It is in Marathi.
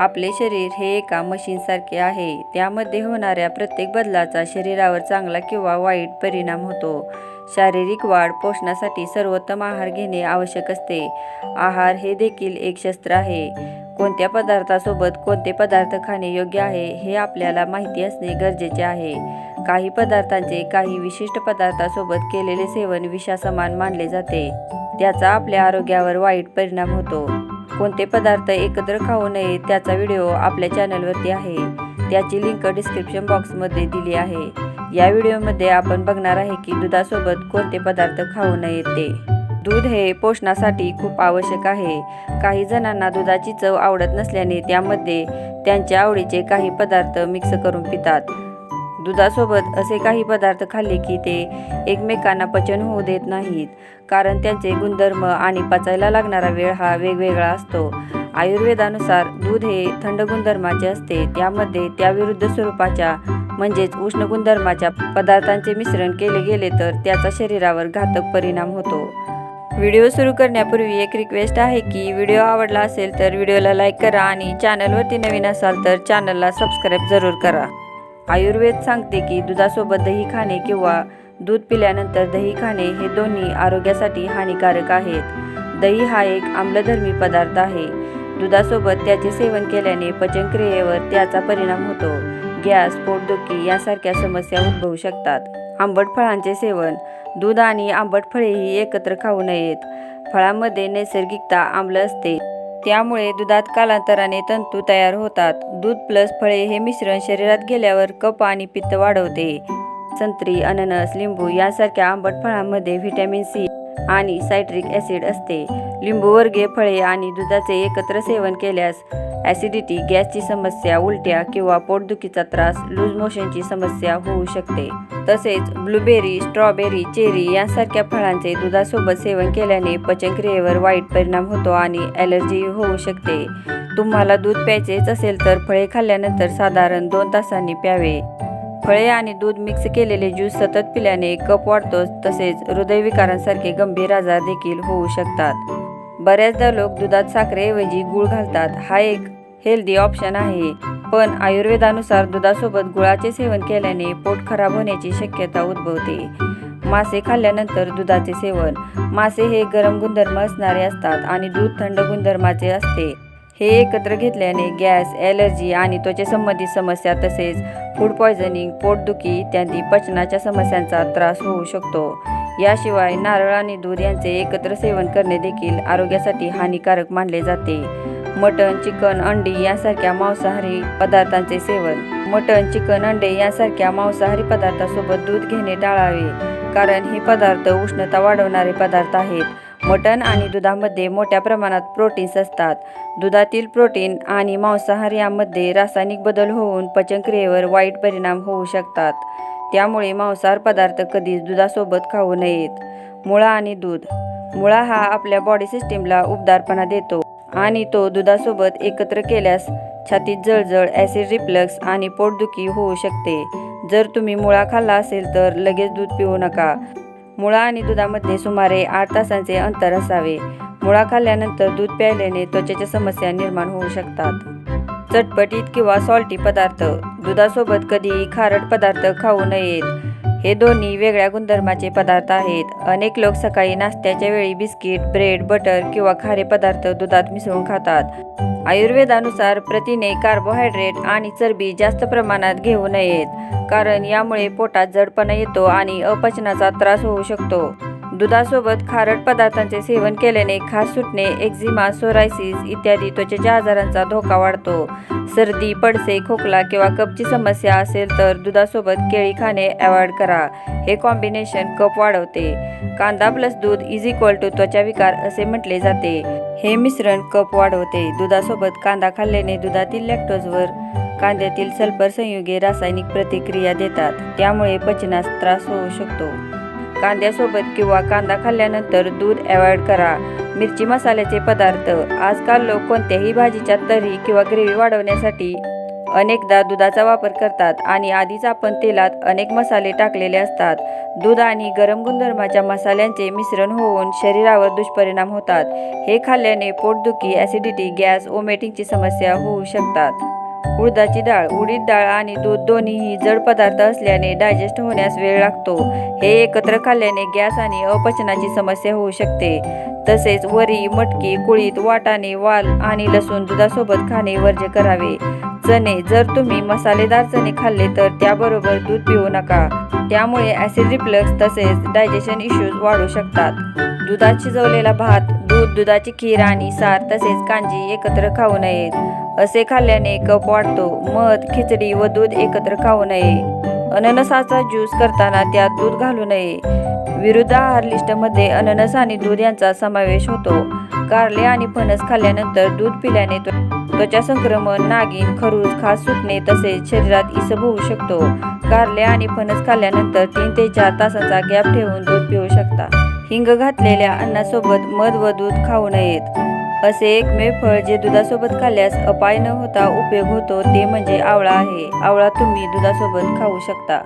आपले शरीर हे एका मशीनसारखे आहे. त्यामध्ये होणाऱ्या प्रत्येक बदलाचा शरीरावर चांगला किंवा वाईट परिणाम होतो. शारीरिक वाढ पोषणासाठी सर्वोत्तम आहार घेणे आवश्यक असते. आहार हे देखील एक शस्त्र आहे. कोणत्या पदार्थासोबत कोणते पदार्थ खाणे योग्य आहे हे आपल्याला माहिती असणे गरजेचे आहे. काही पदार्थांचे काही विशिष्ट पदार्थासोबत केलेले सेवन विषासमान मानले जाते. त्याचा आपल्या आरोग्यावर वाईट परिणाम होतो. कोणते पदार्थ एकत्र खाऊ नये त्याचा व्हिडिओ आपल्या चॅनलवरती आहे. त्याची लिंक डिस्क्रिप्शन बॉक्समध्ये दिली आहे. या व्हिडिओमध्ये आपण बघणार आहे की दुधासोबत कोणते पदार्थ खाऊ नयेत ते. दूध हे पोषणासाठी खूप आवश्यक आहे. काही जणांना दुधाची चव आवडत नसल्याने त्यामध्ये त्यांच्या आवडीचे काही पदार्थ मिक्स करून पितात. दुधासोबत असे काही पदार्थ खाल्ले की ते एकमेकांना पचन होऊ देत नाहीत. कारण त्यांचे गुणधर्म आणि पचायला लागणारा वेळ हा वेगवेगळा असतो. आयुर्वेदानुसार दूध हे थंड गुणधर्माचे असते. त्यामध्ये त्याविरुद्ध स्वरूपाच्या म्हणजेच उष्ण गुणधर्माच्या पदार्थांचे मिश्रण केले गेले तर त्याचा शरीरावर घातक परिणाम होतो. व्हिडिओ सुरू करण्यापूर्वी एक रिक्वेस्ट आहे की व्हिडिओ आवडला असेल तर व्हिडिओला लाईक करा आणि चॅनलवरती नवीन असाल तर चॅनलला सबस्क्राईब जरूर करा. आयुर्वेद सांगते की दुधासोबत दही खाणे किंवा दूध पिल्यानंतर दही खाणे हे दोन्ही आरोग्यासाठी हानिकारक आहेत. दही हा एक आम्लधर्मी पदार्थ आहे. दुधासोबत त्याचे सेवन केल्याने पचनक्रियेवर त्याचा परिणाम होतो. गॅस पोटदुखी यासारख्या समस्या उद्भवू शकतात. आंबट फळांचे सेवन. दूध आणि आंबट फळेही एकत्र खाऊ नयेत. फळांमध्ये नैसर्गिकता आम्ल असते. त्यामुळे दुधात कालांतराने तंतू तयार होतात. दूध प्लस फळे हे मिश्रण शरीरात गेल्यावर कफ आणि पित्त वाढवते. संत्री अननस लिंबू यासारख्या आंबट फळांमध्ये व्हिटॅमिन सी आणि सायट्रिक ॲसिड असते. लिंबूवर्गीय फळे आणि दुधाचे एकत्र सेवन केल्यास ॲसिडिटी गॅसची समस्या उलट्या किंवा पोटदुखीचा त्रास लूज मोशनची समस्या होऊ शकते. तसेच ब्लूबेरी स्ट्रॉबेरी चेरी यांसारख्या फळांचे दुधासोबत सेवन केल्याने पचनक्रियेवर वाईट परिणाम होतो आणि ॲलर्जी होऊ शकते. तुम्हाला दूध प्यायचेच असेल तर फळे खाल्ल्यानंतर साधारण दोन तासांनी प्यावे. फळे आणि दूध मिक्स केलेले ज्यूस सतत पिल्याने कप वाढतो तसेच हृदयविकारांसारखे गंभीर आजार देखील होऊ शकतात. बऱ्याचदा लोक दुधात साखरेऐवजी गूळ घालतात. हा एक हेल्दी ऑप्शन आहे. पण आयुर्वेदानुसार दुधासोबत गुळाचे सेवन केल्याने पोट खराब होण्याची शक्यता उद्भवते. मासे खाल्ल्यानंतर दुधाचे सेवन. मासे हे गरम गुणधर्म असणारे असतात आणि दूध थंड गुणधर्माचे असते. हे एकत्र घेतल्याने गॅस ॲलर्जी आणि त्वचेसंबंधित समस्या तसेच फूड पॉयझनिंग पोटदुखी इत्यादी पचनाच्या समस्यांचा त्रास होऊ शकतो. याशिवाय नारळ आणि दूध यांचे एकत्र सेवन करणे देखील आरोग्यासाठी हानिकारक मानले जाते. मटण चिकन अंडी यासारख्या मांसाहारी पदार्थांचे सेवन. मटण चिकन अंडे यासारख्या मांसाहारी पदार्थासोबत दूध घेणे टाळावे कारण हे पदार्थ उष्णता वाढवणारे पदार्थ आहेत. मटण आणि दुधामध्ये मोठ्या प्रमाणात प्रोटीन्स असतात. दुधातील प्रोटीन आणि मांसाहार यामध्ये रासायनिक बदल होऊन पचनक्रियेवर वाईट परिणाम होऊ शकतात. त्यामुळे मांसाहार पदार्थ कधीच दुधासोबत खाऊ नयेत. मुळा आणि दूध. मुळा हा आपल्या बॉडी सिस्टीमला उबदारपणा देतो आणि तो दुधासोबत एकत्र केल्यास छातीत जळजळ ॲसिड रिफ्लक्स आणि पोटदुखी होऊ शकते. जर तुम्ही मुळा खाल्ला असेल तर लगेच दूध पिऊ नका. मुळा आणि दुधामध्ये सुमारे आठ तासांचे अंतर असावे. मुळा खाल्ल्यानंतर दूध प्यायल्याने त्वचेच्या समस्या निर्माण होऊ शकतात. चटपटीत किंवा सॉल्टी पदार्थ. दुधासोबत कधीही खारट पदार्थ खाऊ नयेत. हे दोन्ही वेगळ्या गुणधर्माचे पदार्थ आहेत. अनेक लोक सकाळी नाश्त्याच्या वेळी बिस्किट ब्रेड बटर किंवा खारे पदार्थ दुधात मिसळून खातात. आयुर्वेदानुसार प्रथिने कार्बोहायड्रेट आणि चरबी जास्त प्रमाणात घेऊ नयेत कारण यामुळे पोटात जडपणा येतो आणि अपचनाचा त्रास होऊ शकतो. दुधासोबत खारट पदार्थांचे सेवन केल्याने खास सुटणे एक्झिमा सोरायसिस इत्यादी त्वचेच्या आजारांचा धोका वाढतो. सर्दी पडसे खोकला किंवा कपची समस्या असेल तर दुधासोबत केळी खाणे अवॉइड करा. हे कॉम्बिनेशन कप वाढवते. कांदा प्लस दूध इज इक्वल टू त्वचा विकार असे म्हटले जाते. हे मिश्रण कप वाढवते. दुधासोबत कांदा खाल्ल्याने दुधातील लॅक्टोजवर कांद्यातील सल्फर संयुगे रासायनिक प्रतिक्रिया देतात. त्यामुळे पचनास त्रास होऊ शकतो. कांद्यासोबत किंवा कांदा खाल्ल्यानंतर दूध अवॉइड करा. मिरची मसाल्याचे पदार्थ. आजकाल लोक कोणत्याही भाजीच्या तरी किंवा ग्रेव्ही वाढवण्यासाठी अनेकदा दुधाचा वापर करतात आणि आधीच आपण तेलात अनेक मसाले टाकलेले असतात. दूध आणि गरम गुणधर्माच्या मसाल्यांचे मिश्रण होऊन शरीरावर दुष्परिणाम होतात. हे खाल्ल्याने पोटदुखी ॲसिडिटी गॅस ओमेटिंगची समस्या होऊ शकतात. उडदाची डाळ उडीद डाळ आणि दूध दोन्हीही जड पदार्थ असल्याने डायजेस्ट होण्यास वेळ लागतो. हे एकत्र खाल्ल्याने गॅस आणि अपचनाची समस्या होऊ शकते. तसेच वरी मटकी कुळीत वाटाणे वाल आणि लसूण दुधासोबत खाणे वर्ज्य करावे. चणे जर तुम्ही मसालेदार चणे खाल्ले तर त्याबरोबर दूध पिऊ नका. त्यामुळे ॲसिड रिफ्लक्स तसेच डायजेशन इश्यूज वाढू शकतात. दुधात शिजवलेला भात दूध दुधाची खीर आणि सार तसेच कांजी एकत्र खाऊ नयेत. असे खाल्ल्याने कफ वाढतो मध खिचडी व दूध एकत्र खाऊ नये. अननसाचा ज्यूस करताना त्यात दूध घालू नये. विरुद्ध आहार लिस्टमध्ये अननस आणि दूध यांचा समावेश होतो. कारले आणि फणस खाल्ल्यानंतर दूध पिल्याने त्व- त्वचा संक्रमण नागिन खरूज खास सुटणे तसेच शरीरात इसब होऊ शकतो. कारले आणि फणस खाल्ल्यानंतर तीन ते चार तासाचा गॅप ठेवून दूध पिऊ शकता. हिंग घातलेल्या अन्नासोबत मध व दूध खाऊ नयेत. असे एकमेव फळ जे दुधासोबत खाल्ल्यास अपाय न होता उपयोग होतो ते म्हणजे आवळा आहे. आवळा तुम्ही दुधासोबत खाऊ शकता.